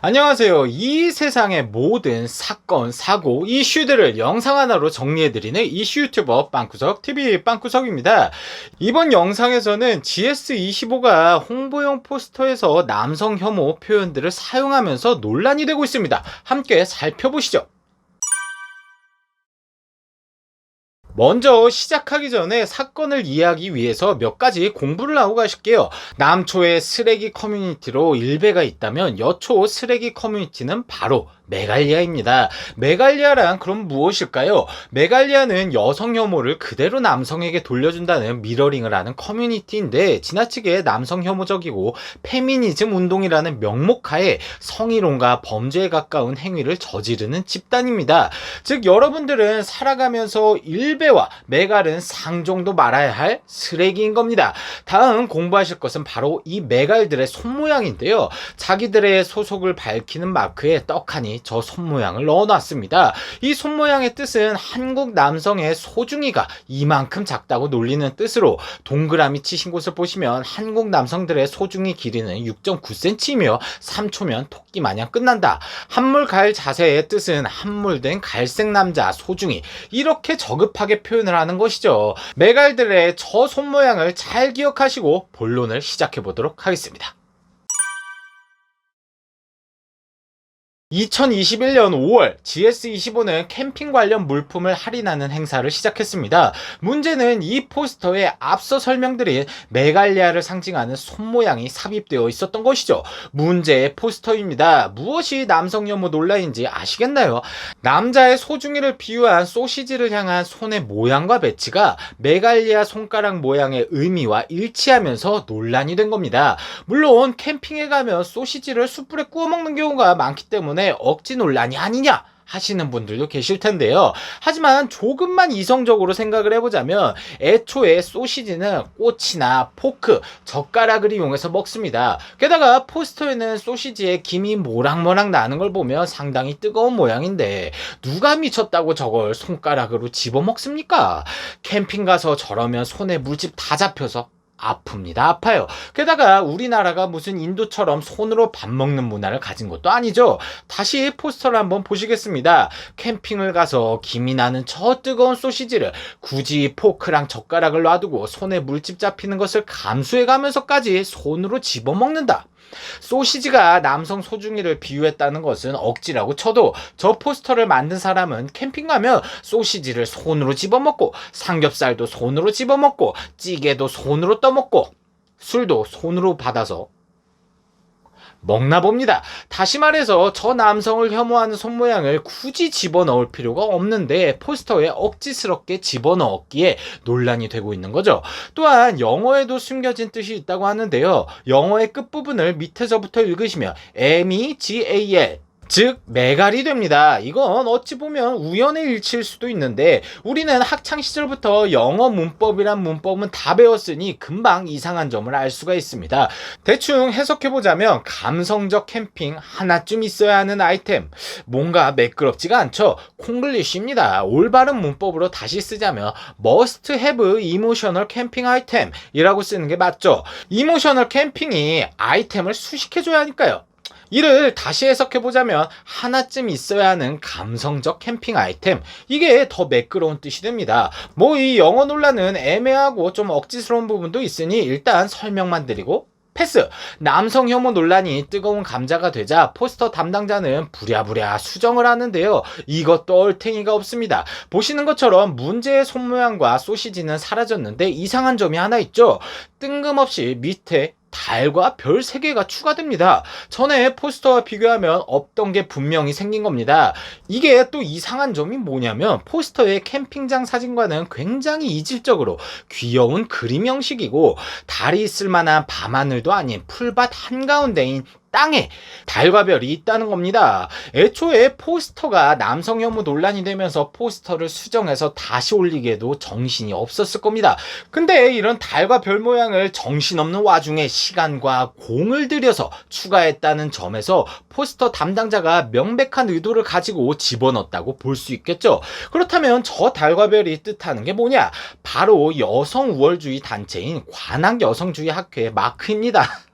안녕하세요. 이 세상의 모든 사건, 사고, 이슈들을 영상 하나로 정리해드리는 이슈 유튜버 빵구석 TV 빵구석입니다. 이번 영상에서는 GS25가 홍보용 포스터에서 남성 혐오 표현들을 사용하면서 논란이 되고 있습니다. 함께 살펴보시죠. 먼저 시작하기 전에 사건을 이해하기 위해서 몇 가지 공부를 하고 가실게요. 남초의 쓰레기 커뮤니티로 일배가 있다면 여초 쓰레기 커뮤니티는 바로 메갈리아입니다. 메갈리아란 그럼 무엇일까요? 메갈리아는 여성 혐오를 그대로 남성에게 돌려준다는 미러링을 하는 커뮤니티인데 지나치게 남성 혐오적이고 페미니즘 운동이라는 명목하에 성희롱과 범죄에 가까운 행위를 저지르는 집단입니다. 즉 여러분들은 살아가면서 일배와 메갈은 상종도 말아야 할 쓰레기인 겁니다. 다음 공부하실 것은 바로 이 메갈들의 손모양인데요. 자기들의 소속을 밝히는 마크에 떡하니 저 손모양을 넣어놨습니다. 이 손모양의 뜻은 한국 남성의 소중이가 이만큼 작다고 놀리는 뜻으로 동그라미 치신 곳을 보시면 한국 남성들의 소중이 길이는 6.9cm이며 3초면 토끼 마냥 끝난다. 한물 갈 자세의 뜻은 한물된 갈색 남자 소중이 이렇게 저급하게 표현을 하는 것이죠. 메갈들의 저 손모양을 잘 기억하시고 본론을 시작해 보도록 하겠습니다. 2021년 5월 GS25는 캠핑 관련 물품을 할인하는 행사를 시작했습니다. 문제는 이 포스터에 앞서 설명드린 메갈리아를 상징하는 손모양이 삽입되어 있었던 것이죠. 문제의 포스터입니다. 무엇이 남성 혐오 논란인지 아시겠나요? 남자의 소중이를 비유한 소시지를 향한 손의 모양과 배치가 메갈리아 손가락 모양의 의미와 일치하면서 논란이 된 겁니다. 물론 캠핑에 가면 소시지를 숯불에 구워 먹는 경우가 많기 때문에 억지 논란이 아니냐 하시는 분들도 계실 텐데요. 하지만 조금만 이성적으로 생각을 해보자면 애초에 소시지는 꼬치나 포크, 젓가락을 이용해서 먹습니다. 게다가 포스터에는 소시지에 김이 모락모락 나는 걸 보면 상당히 뜨거운 모양인데 누가 미쳤다고 저걸 손가락으로 집어 먹습니까? 캠핑 가서 저러면 손에 물집 다 잡혀서 아픕니다. 아파요. 게다가 우리나라가 무슨 인도처럼 손으로 밥 먹는 문화를 가진 것도 아니죠. 다시 포스터를 한번 보시겠습니다. 캠핑을 가서 김이 나는 저 뜨거운 소시지를 굳이 포크랑 젓가락을 놔두고 손에 물집 잡히는 것을 감수해 가면서까지 손으로 집어 먹는다. 소시지가 남성 소중이를 비유했다는 것은 억지라고 쳐도 저 포스터를 만든 사람은 캠핑 가면 소시지를 손으로 집어먹고 삼겹살도 손으로 집어먹고 찌개도 손으로 떠먹고 술도 손으로 받아서 먹나 봅니다. 다시 말해서 저 남성을 혐오하는 손모양을 굳이 집어넣을 필요가 없는데 포스터에 억지스럽게 집어넣었기에 논란이 되고 있는 거죠. 또한 영어에도 숨겨진 뜻이 있다고 하는데요. 영어의 끝부분을 밑에서부터 읽으시면 M-E-G-A-L 즉 메갈이 됩니다. 이건 어찌 보면 우연의 일치일 수도 있는데 우리는 학창 시절부터 영어 문법이란 문법은 다 배웠으니 금방 이상한 점을 알 수가 있습니다. 대충 해석해 보자면 감성적 캠핑 하나쯤 있어야 하는 아이템 뭔가 매끄럽지가 않죠. 콩글리쉬입니다. 올바른 문법으로 다시 쓰자면 must have emotional 캠핑 아이템이라고 쓰는 게 맞죠. 이모셔널 캠핑이 아이템을 수식해 줘야 하니까요. 이를 다시 해석해보자면 하나쯤 있어야 하는 감성적 캠핑 아이템 이게 더 매끄러운 뜻이 됩니다. 뭐 이 영어 논란은 애매하고 좀 억지스러운 부분도 있으니 일단 설명만 드리고 패스. 남성 혐오 논란이 뜨거운 감자가 되자 포스터 담당자는 부랴부랴 수정을 하는데요. 이것도 얼탱이가 없습니다. 보시는 것처럼 문제의 손모양과 소시지는 사라졌는데 이상한 점이 하나 있죠. 뜬금없이 밑에 달과 별 3개가 추가됩니다. 전에 포스터와 비교하면 없던 게 분명히 생긴 겁니다. 이게 또 이상한 점이 뭐냐면 포스터의 캠핑장 사진과는 굉장히 이질적으로 귀여운 그림 형식이고 달이 있을 만한 밤하늘도 아닌 풀밭 한가운데인 땅에 달과 별이 있다는 겁니다. 애초에 포스터가 남성 혐오 논란이 되면서 포스터를 수정해서 다시 올리기에도 정신이 없었을 겁니다. 근데 이런 달과 별 모양을 정신없는 와중에 시간과 공을 들여서 추가했다는 점에서 포스터 담당자가 명백한 의도를 가지고 집어넣었다고 볼 수 있겠죠. 그렇다면 저 달과 별이 뜻하는 게 뭐냐? 바로 여성 우월주의 단체인 관악 여성주의 학회의 마크입니다.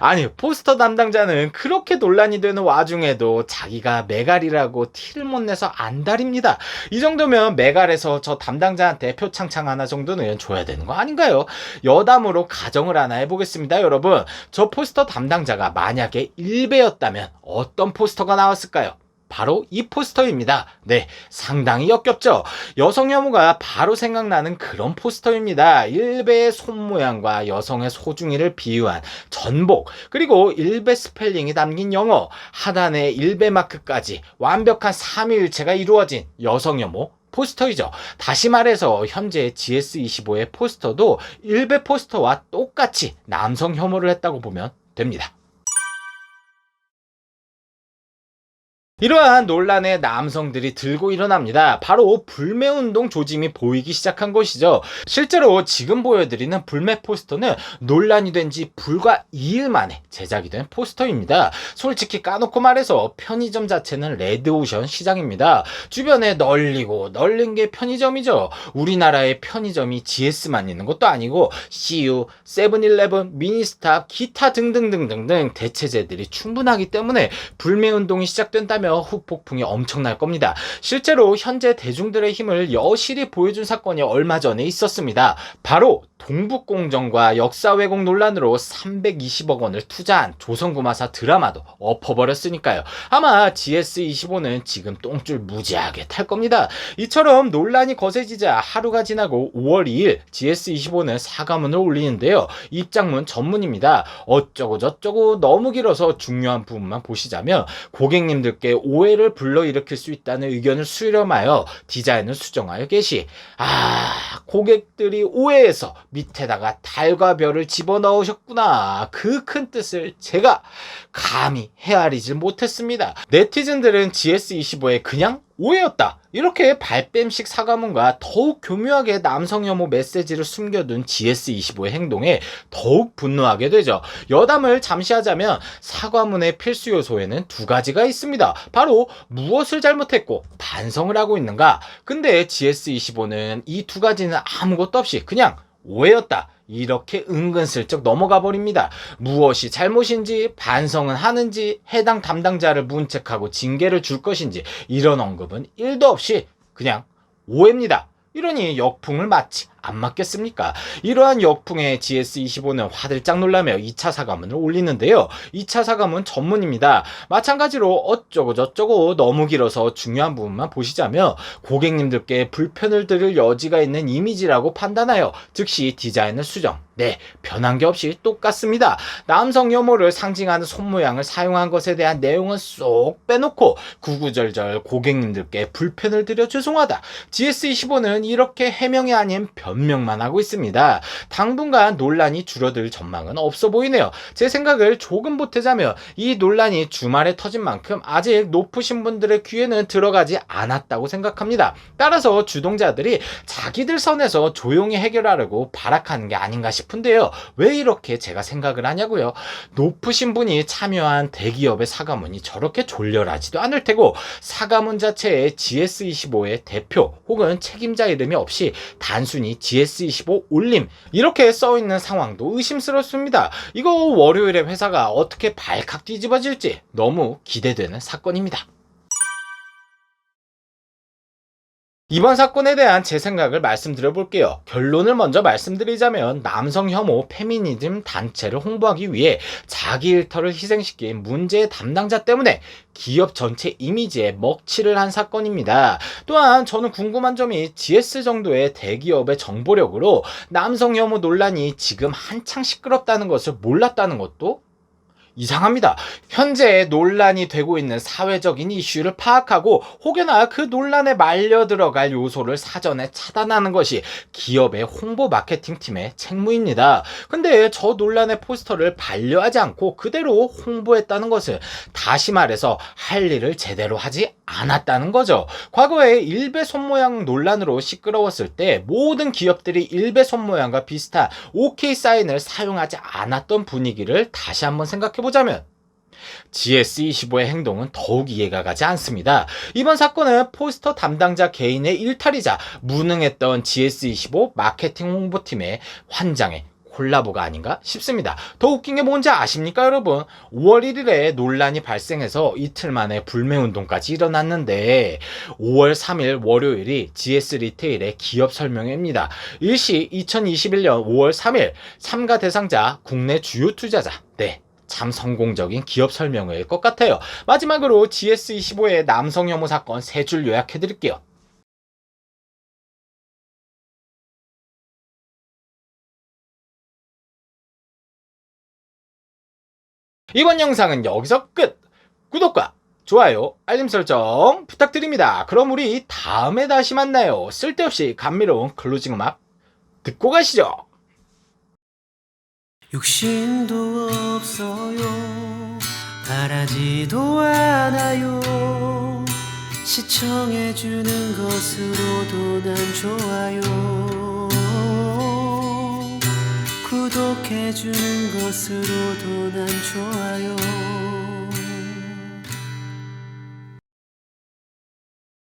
아니 포스터 담당자는 그렇게 논란이 되는 와중에도 자기가 메갈이라고 티를 못 내서 안달입니다. 이 정도면 메갈에서 저 담당자한테 표창창 하나 정도는 줘야 되는 거 아닌가요? 여담으로 가정을 하나 해보겠습니다, 여러분. 저 포스터 담당자가 만약에 일베였다면 어떤 포스터가 나왔을까요? 바로 이 포스터입니다. 네, 상당히 역겹죠? 여성 혐오가 바로 생각나는 그런 포스터입니다. 일베의 손 모양과 여성의 소중이를 비유한 전복, 그리고 일베 스펠링이 담긴 영어, 하단에 일베 마크까지 완벽한 삼위일체가 이루어진 여성 혐오, 포스터이죠. 다시 말해서 현재 GS25의 포스터도 일베 포스터와 똑같이 남성 혐오를 했다고 보면 됩니다. 이러한 논란에 남성들이 들고 일어납니다. 바로 불매운동 조짐이 보이기 시작한 것이죠. 실제로 지금 보여드리는 불매 포스터는 논란이 된 지 불과 2일 만에 제작이 된 포스터입니다. 솔직히 까놓고 말해서 편의점 자체는 레드오션 시장입니다. 주변에 널리고 널린 게 편의점이죠. 우리나라의 편의점이 GS만 있는 것도 아니고 CU, 세븐일레븐, 미니스탑, 기타 등등등등등 대체제들이 충분하기 때문에 불매운동이 시작된다면 후폭풍이 엄청날 겁니다. 실제로 현재 대중들의 힘을 여실히 보여준 사건이 얼마 전에 있었습니다. 바로 동북공정과 역사 왜곡 논란으로 320억 원을 투자한 조선구마사 드라마도 엎어버렸으니까요. 아마 GS25는 지금 똥줄 무지하게 탈 겁니다. 이처럼 논란이 거세지자 하루가 지나고 5월 2일 GS25는 사과문을 올리는데요. 입장문 전문입니다. 어쩌고 저쩌고 너무 길어서 중요한 부분만 보시자면 고객님들께 오해를 불러일으킬 수 있다는 의견을 수렴하여 디자인을 수정하여 게시. 아, 고객들이 오해해서 밑에다가 달과 별을 집어넣으셨구나. 그 큰 뜻을 제가 감히 헤아리질 못했습니다. 네티즌들은 GS25에 그냥 오해였다. 이렇게 발뺌식 사과문과 더욱 교묘하게 남성 혐오 메시지를 숨겨둔 GS25의 행동에 더욱 분노하게 되죠. 여담을 잠시 하자면 사과문의 필수 요소에는 두 가지가 있습니다. 바로 무엇을 잘못했고 반성을 하고 있는가. 근데 GS25는 이 두 가지는 아무것도 없이 그냥 오해였다. 이렇게 은근슬쩍 넘어가 버립니다. 무엇이 잘못인지 반성은 하는지 해당 담당자를 문책하고 징계를 줄 것인지 이런 언급은 1도 없이 그냥 오해입니다. 이러니 역풍을 마치 안 맞겠습니까? 이러한 역풍에 GS25는 화들짝 놀라며 2차 사과문을 올리는데요. 2차 사과문 전문입니다. 마찬가지로 어쩌고 저쩌고 너무 길어서 중요한 부분만 보시자면 고객님들께 불편을 드릴 여지가 있는 이미지라고 판단하여 즉시 디자인을 수정. 네, 변한 게 없이 똑같습니다. 남성 혐오를 상징하는 손 모양을 사용한 것에 대한 내용은 쏙 빼놓고 구구절절 고객님들께 불편을 드려 죄송하다. GS25는 이렇게 해명이 아닌 변 명만 하고 있습니다. 당분간 논란이 줄어들 전망은 없어 보이네요. 제 생각을 조금 보태자면 이 논란이 주말에 터진 만큼 아직 높으신 분들의 귀에는 들어가지 않았다고 생각합니다. 따라서 주동자들이 자기들 선에서 조용히 해결하려고 발악하는 게 아닌가 싶은데요. 왜 이렇게 제가 생각을 하냐고요. 높으신 분이 참여한 대기업의 사과문이 저렇게 졸렬하지도 않을 테고 사과문 자체에 GS25의 대표 혹은 책임자 이름이 없이 단순히 GS25 올림 이렇게 써 있는 상황도 의심스럽습니다. 이거 월요일에 회사가 어떻게 발칵 뒤집어질지 너무 기대되는 사건입니다. 이번 사건에 대한 제 생각을 말씀드려 볼게요. 결론을 먼저 말씀드리자면 남성 혐오 페미니즘 단체를 홍보하기 위해 자기 일터를 희생시킨 문제의 담당자 때문에 기업 전체 이미지에 먹칠을 한 사건입니다. 또한 저는 궁금한 점이 GS 정도의 대기업의 정보력으로 남성 혐오 논란이 지금 한창 시끄럽다는 것을 몰랐다는 것도 이상합니다. 현재 논란이 되고 있는 사회적인 이슈를 파악하고 혹여나 그 논란에 말려 들어갈 요소를 사전에 차단하는 것이 기업의 홍보 마케팅 팀의 책무입니다. 근데 저 논란의 포스터를 반려하지 않고 그대로 홍보했다는 것은 다시 말해서 할 일을 제대로 하지 않았다는 거죠. 과거에 일베 손모양 논란으로 시끄러웠을 때 모든 기업들이 일베 손모양과 비슷한 OK 사인을 사용하지 않았던 분위기를 다시 한번 생각해 보 자면 GS25의 행동은 더욱 이해가 가지 않습니다. 이번 사건은 포스터 담당자 개인의 일탈이자 무능했던 GS25 마케팅 홍보팀의 환장에 콜라보가 아닌가 싶습니다. 더 웃긴 게 뭔지 아십니까, 여러분? 5월 1일에 논란이 발생해서 이틀 만에 불매운동까지 일어났는데 5월 3일 월요일이 GS 리테일의 기업 설명회입니다. 일시 2021년 5월 3일 3가 대상자 국내 주요 투자자. 네. 참 성공적인 기업 설명회일 것 같아요. 마지막으로 GS25의 남성 혐오 사건 세 줄 요약해 드릴게요. 이번 영상은 여기서 끝! 구독과 좋아요, 알림 설정 부탁드립니다. 그럼 우리 다음에 다시 만나요. 쓸데없이 감미로운 클로징 음악 듣고 가시죠. 욕심도 없어요. 바라지도 않아요. 시청해주는 것으로도 난 좋아요. 구독해주는 것으로도 난 좋아요